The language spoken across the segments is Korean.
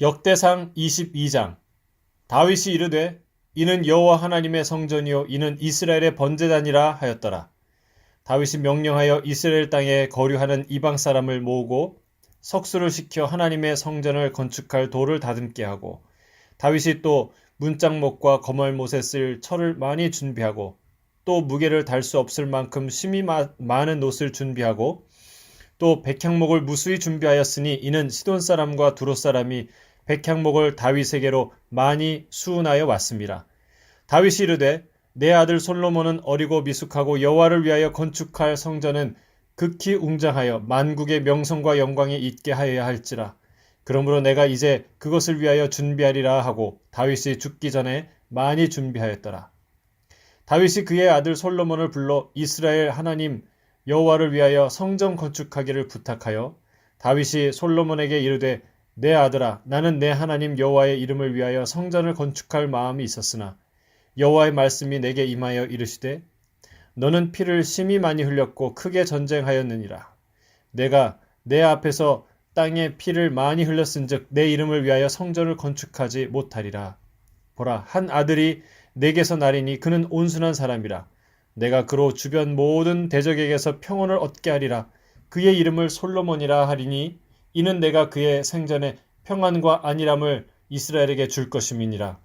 역대상 22장 다윗이 이르되 이는 여호와 하나님의 성전이요 이는 이스라엘의 번제단이라 하였더라. 다윗이 명령하여 이스라엘 땅에 거류하는 이방 사람을 모으고 석수를 시켜 하나님의 성전을 건축할 돌을 다듬게 하고 다윗이 또 문짝목과 거멀못에 쓸 철을 많이 준비하고 또 무게를 달 수 없을 만큼 심이 마- 많은 옷을 준비하고 또 백향목을 무수히 준비하였으니 이는 시돈 사람과 두로 사람이 백향목을 다윗에게로 많이 수운하여 왔습니다. 다윗이 이르되 내 아들 솔로몬은 어리고 미숙하고 여호와를 위하여 건축할 성전은 극히 웅장하여 만국의 명성과 영광이 있게 하여야 할지라. 그러므로 내가 이제 그것을 위하여 준비하리라 하고 다윗이 죽기 전에 많이 준비하였더라. 다윗이 그의 아들 솔로몬을 불러 이스라엘 하나님 여호와를 위하여 성전 건축하기를 부탁하여 다윗이 솔로몬에게 이르되 내 아들아 나는 내 하나님 여호와의 이름을 위하여 성전을 건축할 마음이 있었으나 여호와의 말씀이 내게 임하여 이르시되 너는 피를 심히 많이 흘렸고 크게 전쟁하였느니라. 내가 내 앞에서 땅에 피를 많이 흘렸은즉 내 이름을 위하여 성전을 건축하지 못하리라. 보라 한 아들이 내게서 나리니 그는 온순한 사람이라 내가 그로 주변 모든 대적에게서 평온을 얻게 하리라. 그의 이름을 솔로몬이라 하리니 이는 내가 그의 생전에 평안과 안일함을 이스라엘에게 줄 것임이니라.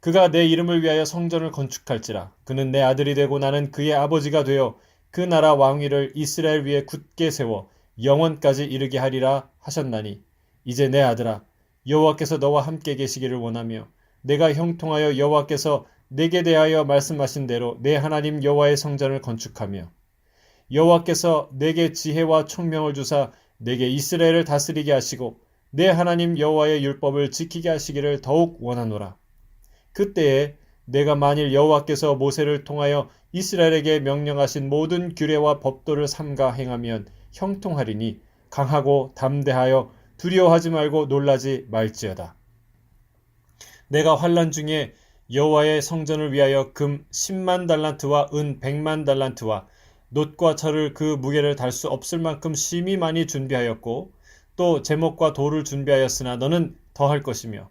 그가 내 이름을 위하여 성전을 건축할지라. 그는 내 아들이 되고 나는 그의 아버지가 되어 그 나라 왕위를 이스라엘 위에 굳게 세워 영원까지 이르게 하리라 하셨나니 이제 내 아들아 여호와께서 너와 함께 계시기를 원하며 내가 형통하여 여호와께서 내게 대하여 말씀하신 대로 내 하나님 여호와의 성전을 건축하며 여호와께서 내게 지혜와 총명을 주사 내게 이스라엘을 다스리게 하시고 내 하나님 여호와의 율법을 지키게 하시기를 더욱 원하노라. 그때에 내가 만일 여호와께서 모세를 통하여 이스라엘에게 명령하신 모든 규례와 법도를 삼가 행하면 형통하리니 강하고 담대하여 두려워하지 말고 놀라지 말지어다. 내가 환란 중에 여호와의 성전을 위하여 금 10만 달란트와 은 100만 달란트와 놋과 철을 그 무게를 달 수 없을 만큼 심히 많이 준비하였고 또 제목과 돌을 준비하였으나 너는 더할 것이며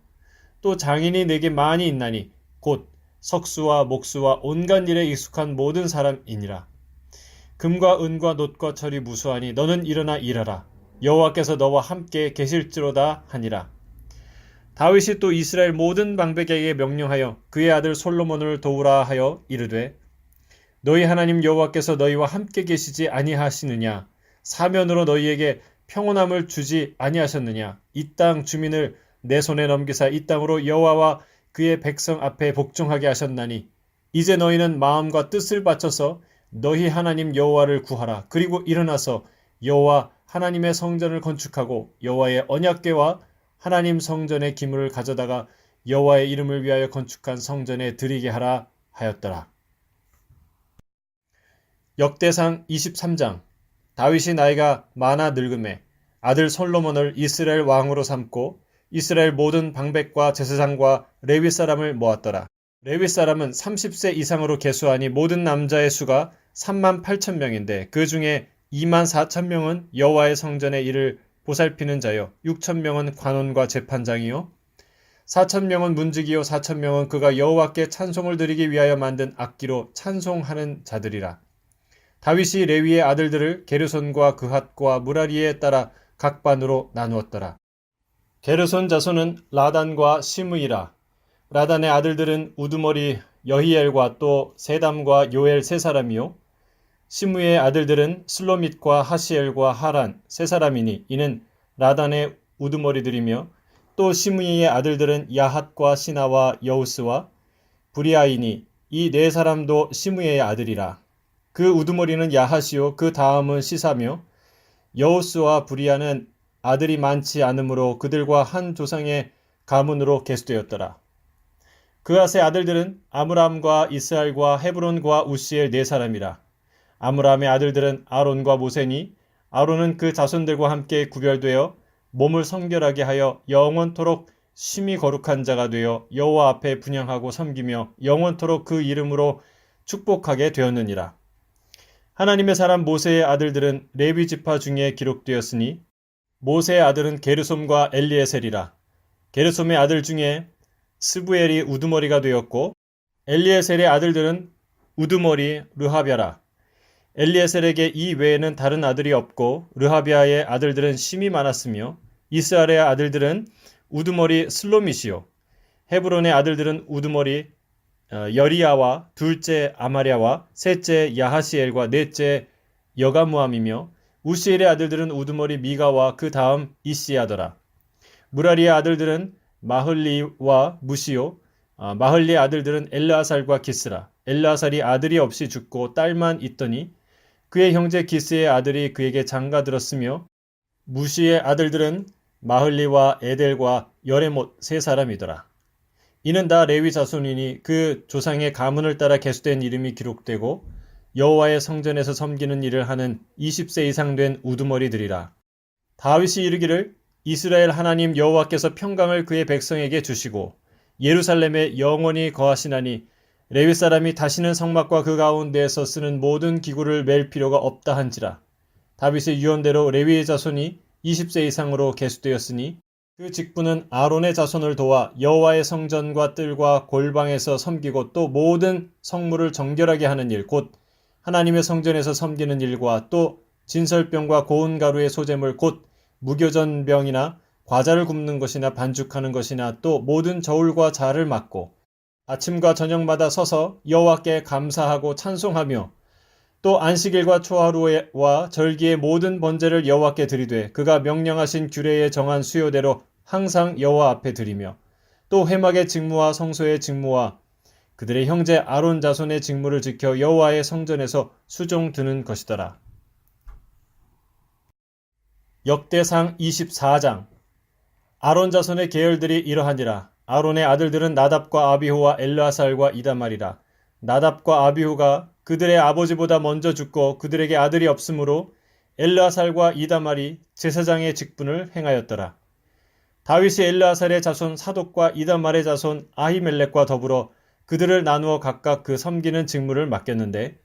또 장인이 내게 많이 있나니 곧 석수와 목수와 온갖 일에 익숙한 모든 사람이니라. 금과 은과 놋과 철이 무수하니 너는 일어나 일하라. 여호와께서 너와 함께 계실지로다 하니라 다윗이 또 이스라엘 모든 방백에게 명령하여 그의 아들 솔로몬을 도우라 하여 이르되 너희 하나님 여호와께서 너희와 함께 계시지 아니하시느냐? 사면으로 너희에게 평온함을 주지 아니하셨느냐? 이 땅 주민을 내 손에 넘기사 이 땅으로 여호와와 그의 백성 앞에 복종하게 하셨나니 이제 너희는 마음과 뜻을 바쳐서 너희 하나님 여호와를 구하라. 그리고 일어나서 여호와 하나님의 성전을 건축하고 여호와의 언약궤와 하나님 성전의 기물을 가져다가 여호와의 이름을 위하여 건축한 성전에 드리게 하라 하였더라. 역대상 23장 다윗이 나이가 많아 늙음에 아들 솔로몬을 이스라엘 왕으로 삼고 이스라엘 모든 방백과 제사장과 레위 사람을 모았더라. 레위 사람은 30세 이상으로 계수하니 모든 남자의 수가 3만 8천 명인데 그 중에 2만 4천 명은 여호와의 성전의 일을 보살피는 자요 6천 명은 관원과 재판장이요. 4천 명은 문지기요. 4천 명은 그가 여호와께 찬송을 드리기 위하여 만든 악기로 찬송하는 자들이라. 다윗이 레위의 아들들을 게르손과 그핫과 무라리에 따라 각 반으로 나누었더라. 게르손 자손은 라단과 시므이라. 라단의 아들들은 우두머리 여히엘과 또 세담과 요엘 세 사람이요 시므의 아들들은 슬로밋과 하시엘과 하란 세 사람이니 이는 라단의 우두머리들이며 또 시므의 아들들은 야핫과 시나와 여우스와 브리아이니 이 네 사람도 시므의 아들이라 그 우두머리는 야핫이요 그 다음은 시사며 여우스와 브리아는 아들이 많지 않으므로 그들과 한 조상의 가문으로 계수되었더라. 그아의 아들들은 아므람과 이스알과 헤브론과 우시엘 네 사람이라. 아므람의 아들들은 아론과 모세니 아론은 그 자손들과 함께 구별되어 몸을 성결하게 하여 영원토록 심히 거룩한 자가 되어 여호와 앞에 분양하고 섬기며 영원토록 그 이름으로 축복하게 되었느니라. 하나님의 사람 모세의 아들들은 레위 지파 중에 기록되었으니 모세의 아들은 게르솜과 엘리에셀이라. 게르솜의 아들 중에 스부엘이 우두머리가 되었고 엘리에셀의 아들들은 우두머리 르하비아라. 엘리에셀에게 이 외에는 다른 아들이 없고 르하비아의 아들들은 심이 많았으며 이스라엘의 아들들은 우두머리 슬로미시요 헤브론의 아들들은 우두머리 어, 여리야와 둘째 아마랴와 셋째 야하시엘과 넷째 여가무함이며 우시엘의 아들들은 우두머리 미가와 그 다음 이시야더라. 무라리의 아들들은 마흘리와 무시오 아, 마흘리의 아들들은 엘라살과 기스라 엘라살이 아들이 없이 죽고 딸만 있더니 그의 형제 기스의 아들이 그에게 장가들었으며 무시의 아들들은 마흘리와 에델과 여레못 세 사람이더라. 이는 다 레위 자손이니 그 조상의 가문을 따라 계수된 이름이 기록되고 여호와의 성전에서 섬기는 일을 하는 20세 이상 된 우두머리들이라. 다윗이 이르기를 이스라엘 하나님 여호와께서 평강을 그의 백성에게 주시고 예루살렘에 영원히 거하시나니 레위 사람이 다시는 성막과 그 가운데에서 쓰는 모든 기구를 맬 필요가 없다 한지라. 다윗의 유언대로 레위의 자손이 20세 이상으로 계수되었으니 그 직분은 아론의 자손을 도와 여호와의 성전과 뜰과 골방에서 섬기고 또 모든 성물을 정결하게 하는 일, 곧 하나님의 성전에서 섬기는 일과 또 진설병과 고운 가루의 소재물, 곧 무교전병이나 과자를 굽는 것이나 반죽하는 것이나 또 모든 저울과 자를 맡고 아침과 저녁마다 서서 여호와께 감사하고 찬송하며 또 안식일과 초하루와 절기의 모든 번제를 여호와께 드리되 그가 명령하신 규례에 정한 수요대로 항상 여호와 앞에 드리며 또 회막의 직무와 성소의 직무와 그들의 형제 아론 자손의 직무를 지켜 여호와의 성전에서 수종 드는 것이더라. 역대상 24장 아론 자손의 계열들이 이러하니라. 아론의 아들들은 나답과 아비후와 엘르아살과 이다말이라. 나답과 아비후가 그들의 아버지보다 먼저 죽고 그들에게 아들이 없으므로 엘르아살과 이다말이 제사장의 직분을 행하였더라. 다윗이 엘르아살의 자손 사독과 이다말의 자손 아히멜렉과 더불어 그들을 나누어 각각 그 섬기는 직무를 맡겼는데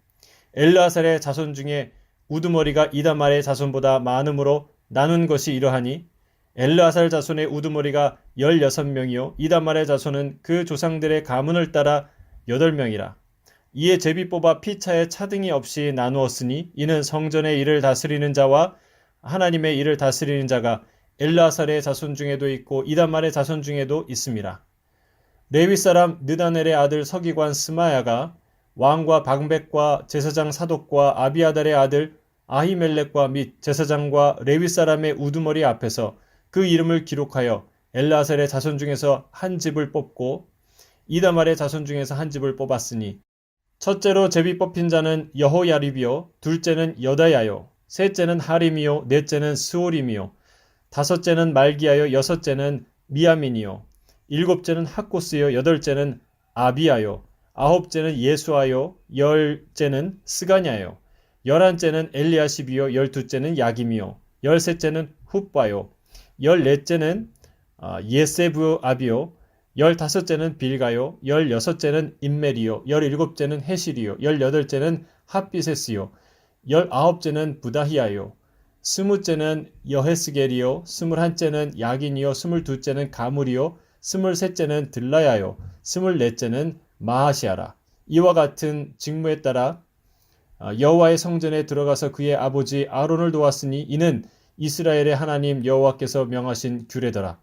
엘르아살의 자손 중에 우두머리가 이다말의 자손보다 많음으로 나눈 것이 이러하니 엘르아살 자손의 우두머리가 16명이요 이다말의 자손은 그 조상들의 가문을 따라 8명이라 이에 제비 뽑아 피차에 차등이 없이 나누었으니 이는 성전의 일을 다스리는 자와 하나님의 일을 다스리는 자가 엘라살의 자손 중에도 있고 이단말의 자손 중에도 있습니다. 레위 사람 느다넬의 아들 서기관 스마야가 왕과 방백과 제사장 사독과 아비아달의 아들 아히멜렉과 및 제사장과 레위 사람의 우두머리 앞에서 그 이름을 기록하여 엘라셀의 자손 중에서 한 집을 뽑고 이다말의 자손 중에서 한 집을 뽑았으니 첫째로 제비 뽑힌 자는 여호야립이요 둘째는 여다야요 셋째는 하림이요 넷째는 스오림이요 다섯째는 말기야요 여섯째는 미야민이요 일곱째는 학고스요 여덟째는 아비야요 아홉째는 예수아요 열째는 스가냐요 열한째는 엘리아십이요 열두째는 야김이요 열셋째는 훗바요 열넷째는 아, 예세브 아비요 열다섯째는 빌가요 열여섯째는 인멜이요 열일곱째는 헤실이요 열여덟째는 핫비세스요 열아홉째는 부다히아요 스무째는 여헤스겔이요 스물한째는 야긴이요 스물두째는 가물이요 스물셋째는 들라야요 스물넷째는 마하시아라. 이와 같은 직무에 따라 아, 여호와의 성전에 들어가서 그의 아버지 아론을 도왔으니 이는 이스라엘의 하나님 여호와께서 명하신 규례더라.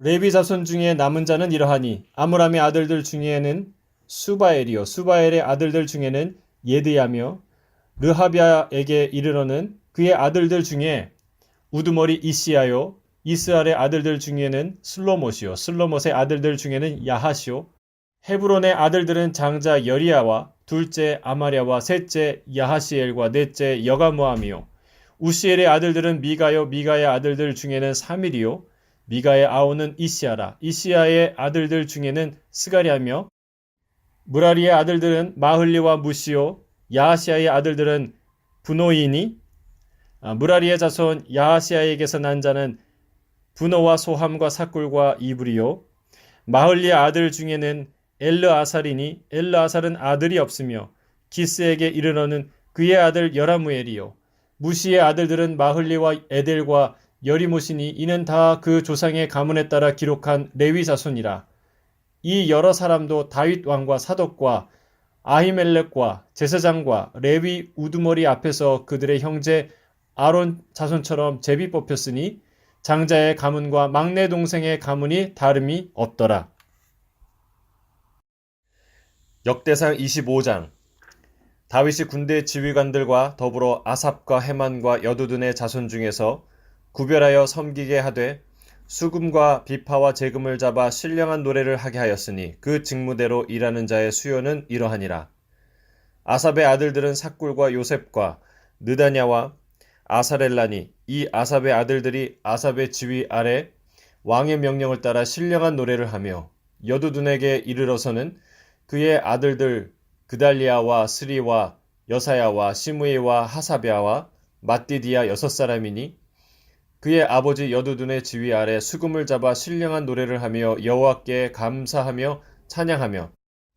레비 자손 중에 남은 자는 이러하니 아므람의 아들들 중에는 수바엘이요. 수바엘의 아들들 중에는 예드야며 르하비아에게 이르러는 그의 아들들 중에 우두머리 이시야요. 이스라엘의 아들들 중에는 슬로못이요. 슬로못의 아들들 중에는 야하시요 헤브론의 아들들은 장자 여리야와 둘째 아마랴와 셋째 야하시엘과 넷째 여가무함이요 우시엘의 아들들은 미가요 미가의 아들들 중에는 사밀이요 미가의 아우는 이시아라 이시아의 아들들 중에는 스가리하며 무라리의 아들들은 마흘리와 무시요 야하시아의 아들들은 분노이니 아, 무라리의 자손 야하시아에게서 난 자는 분노와 소함과 사꿀과 이불이요 마흘리의 아들 중에는 엘르아살이니 엘르아살은 아들이 없으며 기스에게 이르러는 그의 아들 여라무엘이요 무시의 아들들은 마흘리와 에델과 여리모시니 이는 다 그 조상의 가문에 따라 기록한 레위 자손이라. 이 여러 사람도 다윗 왕과 사독과 아히멜렉과 제사장과 레위 우두머리 앞에서 그들의 형제 아론 자손처럼 제비 뽑혔으니 장자의 가문과 막내 동생의 가문이 다름이 없더라. 역대상 25장 다윗이 군대 지휘관들과 더불어 아삽과 헤만과 여두둔의 자손 중에서 구별하여 섬기게 하되 수금과 비파와 재금을 잡아 신령한 노래를 하게 하였으니 그 직무대로 일하는 자의 수요는 이러하니라. 아삽의 아들들은 삭굴과 요셉과 느다냐와 아사렐라니 이 아삽의 아들들이 아삽의 지휘 아래 왕의 명령을 따라 신령한 노래를 하며 여두둔에게 이르러서는 그의 아들들 그달리아와 스리와 여사야와 시므이와 하사비아와 마띠디아 여섯 사람이니 그의 아버지 여두둔의 지휘 아래 수금을 잡아 신령한 노래를 하며 여호와께 감사하며 찬양하며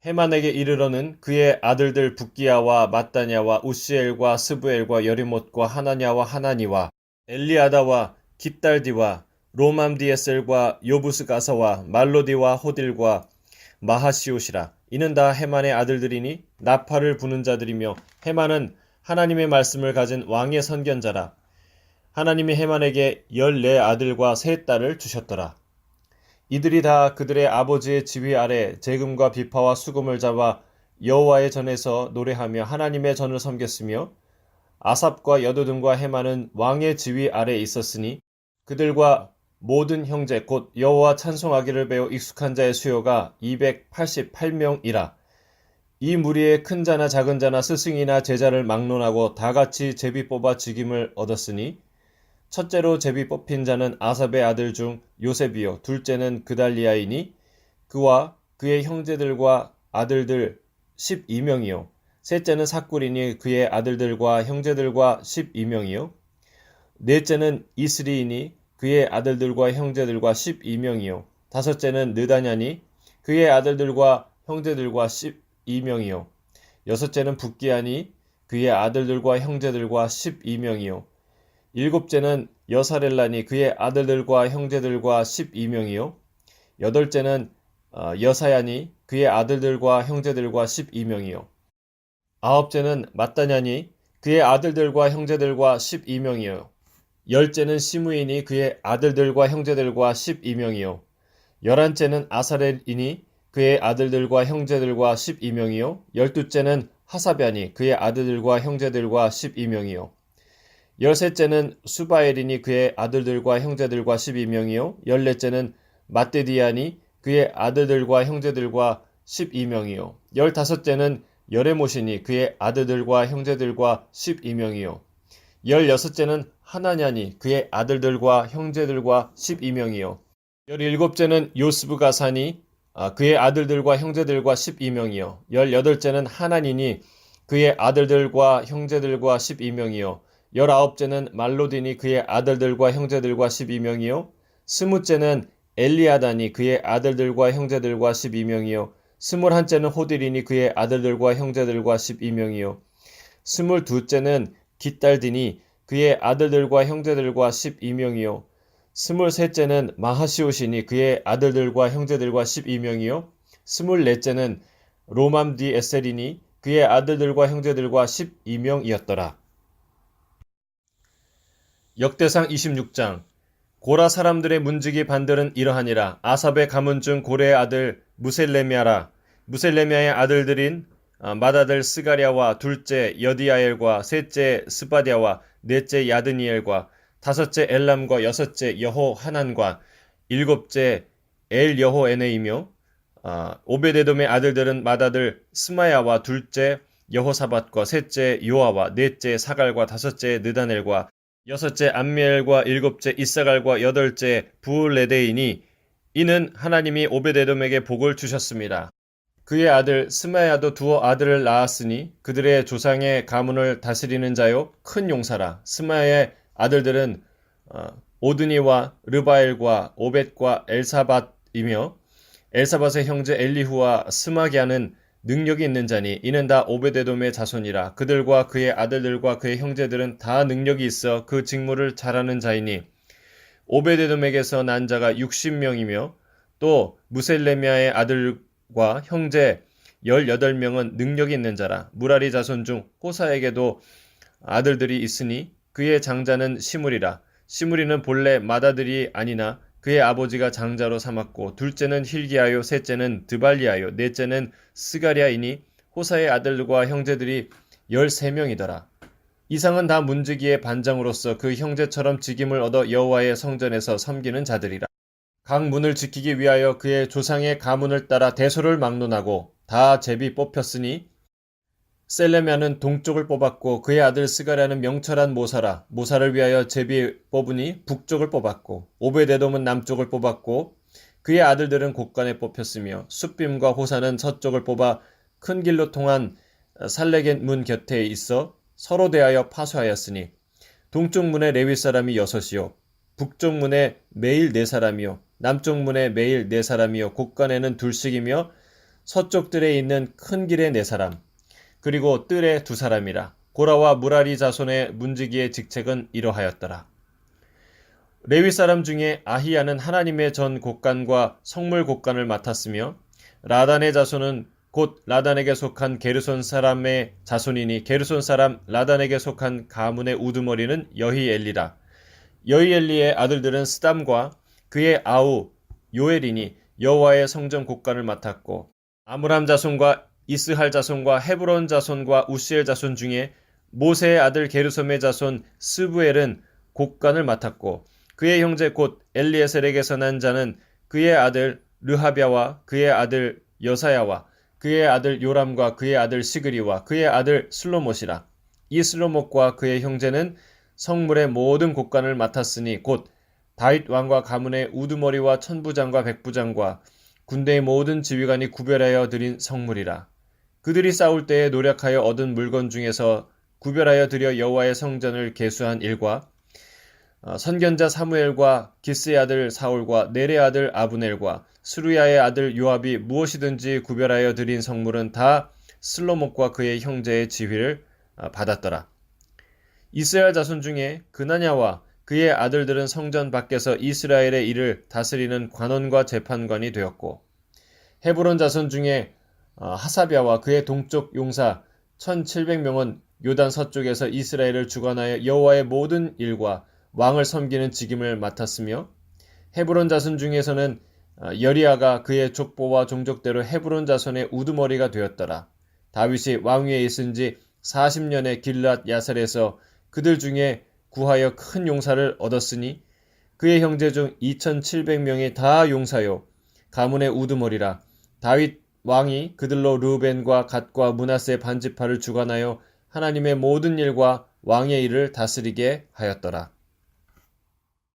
헤만에게 이르러는 그의 아들들 북기야와 마따냐와 우시엘과 스부엘과 여리못과 하나냐와 하나니와 엘리아다와 깃달디와 로맘디에셀과 요부스가사와 말로디와 호딜과 마하시옷이라 이는 다 헤만의 아들들이니 나팔을 부는 자들이며 헤만은 하나님의 말씀을 가진 왕의 선견자라 하나님이 헤만에게 열네 아들과 세 딸을 주셨더라. 이들이 다 그들의 아버지의 지휘 아래 재금과 비파와 수금을 잡아 여호와의 전에서 노래하며 하나님의 전을 섬겼으며 아삽과 여두둔과 헤만은 왕의 지휘 아래 있었으니 그들과 모든 형제 곧 여호와 찬송하기를 배워 익숙한 자의 수요가 288명이라. 이 무리의 큰 자나 작은 자나 스승이나 제자를 막론하고 다 같이 제비 뽑아 직임을 얻었으니 첫째로 제비 뽑힌 자는 아삽의 아들 중 요셉이요. 둘째는 그달리아이니 그와 그의 형제들과 아들들 12명이요. 셋째는 사꾸리니 그의 아들들과 형제들과 12명이요. 넷째는 이스리이니 그의 아들들과 형제들과 12명이요 다섯째는 느다냐니 그의 아들들과 형제들과 12명이요 여섯째는 북기아니 그의 아들들과 형제들과 12명이요 일곱째는 여사렐라니 그의 아들들과 형제들과 12명이요. 여덟째는 어, 여사야니 그의 아들들과 형제들과 12명이요. 아홉째는 마따냐니 그의 아들들과 형제들과 12명이요. 열째는 시무인이 그의 아들들과 형제들과 12명이요. 열한째는 아사렐이니 그의 아들들과 형제들과 12명이요. 열두째는 하사변이 그의 아들들과 형제들과 12명이요. 열셋째는 수바엘이니 그의 아들들과 형제들과 12명이요. 열넷째는 마떼디아니 그의 아들들과 형제들과 12명이요. 열다섯째는 여레모시니 그의 아들들과 형제들과 12명이요. 열여섯째는 하나냐니 그의 아들들과 형제들과 12명이요. 열일곱째는 요스부가사니 아, 그의 아들들과 형제들과 12명이요. 열여덟째는 하나니니 그의 아들들과 형제들과 12명이요. 열아홉째는 말로딘이 그의 아들들과 형제들과 12명이요. 스무째는 엘리아단이 그의 아들들과 형제들과 12명이요. 스물한째는 호딜이니 그의 아들들과 형제들과 12명이요. 스물두째는 깃달디니 그의 아들들과 형제들과 12명이요. 스물셋째는 마하시오시니 그의 아들들과 형제들과 12명이요. 스물넷째는 로맘디 에셀이니 그의 아들들과 형제들과 12명이었더라. 역대상 26장 고라 사람들의 문지기 반들은 이러하니라 아삽의 가문 중 고레의 아들 무셀레미아라 무셀레미아의 아들들인 아, 마다들 스가랴와 둘째 여디아엘과 셋째 스바디아와 넷째 야드니엘과 다섯째 엘람과 여섯째 여호 하난과 일곱째 엘 여호 에네이며 아, 오베데돔의 아들들은 마다들 스마야와 둘째 여호사밧과 셋째 요아와 넷째 사갈과 다섯째 느다넬과 여섯째 암미엘과 일곱째 이사갈과 여덟째 부레데이니 이는 하나님이 오베데돔에게 복을 주셨습니다. 그의 아들 스마야도 두어 아들을 낳았으니 그들의 조상의 가문을 다스리는 자요 큰 용사라. 스마야의 아들들은 어, 오드니와 르바엘과 오벳과 엘사밧이며 엘사밧의 형제 엘리후와 스마기아는 능력이 있는 자니 이는 다 오베데돔의 자손이라 그들과 그의 아들들과 그의 형제들은 다 능력이 있어 그 직무를 잘하는 자이니 오베데돔에게서 난 자가 60명이며 또 무셀레미아의 아들 과 형제 18명은 능력이 있는 자라. 무라리 자손 중 호사에게도 아들들이 있으니 그의 장자는 시므리라. 시므리는 본래 맏아들이 아니나 그의 아버지가 장자로 삼았고 둘째는 힐기야요 셋째는 드발리야요 넷째는 스가리아이니 호사의 아들과 형제들이 13명이더라. 이상은 다 문지기의 반장으로서 그 형제처럼 직임을 얻어 여호와의 성전에서 섬기는 자들이라. 각 문을 지키기 위하여 그의 조상의 가문을 따라 대소를 막론하고 다 제비 뽑혔으니 셀레미아는 동쪽을 뽑았고 그의 아들 스가랴는 명철한 모사라 모사를 위하여 제비 뽑으니 북쪽을 뽑았고 오베데돔은 남쪽을 뽑았고 그의 아들들은 곳간에 뽑혔으며 숫빔과 호사는 서쪽을 뽑아 큰 길로 통한 살레겐 문 곁에 있어 서로 대하여 파수하였으니 동쪽 문에 레위 사람이 여섯이요 북쪽 문에 매일 네 사람이요 남쪽 문에 매일 네 사람이요 곳간에는 둘씩이며 서쪽들에 있는 큰 길에 네 사람 그리고 뜰에 두 사람이라 고라와 무라리 자손의 문지기의 직책은 이러하였더라 레위 사람 중에 아히야는 하나님의 전 곳간과 성물 곳간을 맡았으며 라단의 자손은 곧 라단에게 속한 게르손 사람의 자손이니 게르손 사람 라단에게 속한 가문의 우두머리는 여히 엘리라. 여히엘리의 아들들은 스담과 그의 아우 요엘이니 여호와의 성전 곡간을 맡았고 아므람 자손과 이스할 자손과 헤브론 자손과 우시엘 자손 중에 모세의 아들 게르솜의 자손 스부엘은 곡간을 맡았고 그의 형제 곧 엘리에셀에게서 난 자는 그의 아들 르하비아와 그의 아들 여사야와 그의 아들 요람과 그의 아들 시그리와 그의 아들 슬로못이라. 이 슬로못과 그의 형제는 성물의 모든 곳간을 맡았으니 곧 다윗 왕과 가문의 우두머리와 천부장과 백부장과 군대의 모든 지휘관이 구별하여 드린 성물이라. 그들이 싸울 때에 노력하여 얻은 물건 중에서 구별하여 드려 여호와의 성전을 개수한 일과 어, 선견자 사무엘과 기스의 아들 사울과 네레 아들 아브넬과 수루야의 아들 요압이 무엇이든지 구별하여 드린 성물은 다 슬로목과 그의 형제의 지휘를 어, 받았더라. 이스라엘 자손 중에 그나냐와 그의 아들들은 성전 밖에서 이스라엘의 일을 다스리는 관원과 재판관이 되었고 헤브론 자손 중에 어, 하사비아와 그의 동쪽 용사 1700명은 요단 서쪽에서 이스라엘을 주관하여 여호와의 모든 일과 왕을 섬기는 직임을 맡았으며 헤브론 자손 중에서는 아, 여리아가 그의 족보와 종족대로 헤브론 자손의 우두머리가 되었더라. 다윗이 왕위에 있은 지 40년의 길랏 야살에서 그들 중에 구하여 큰 용사를 얻었으니 그의 형제 중 2700명이 다 용사요 가문의 우두머리라 다윗 왕이 그들로 르벤과 갓과 문하세 반지파를 주관하여 하나님의 모든 일과 왕의 일을 다스리게 하였더라.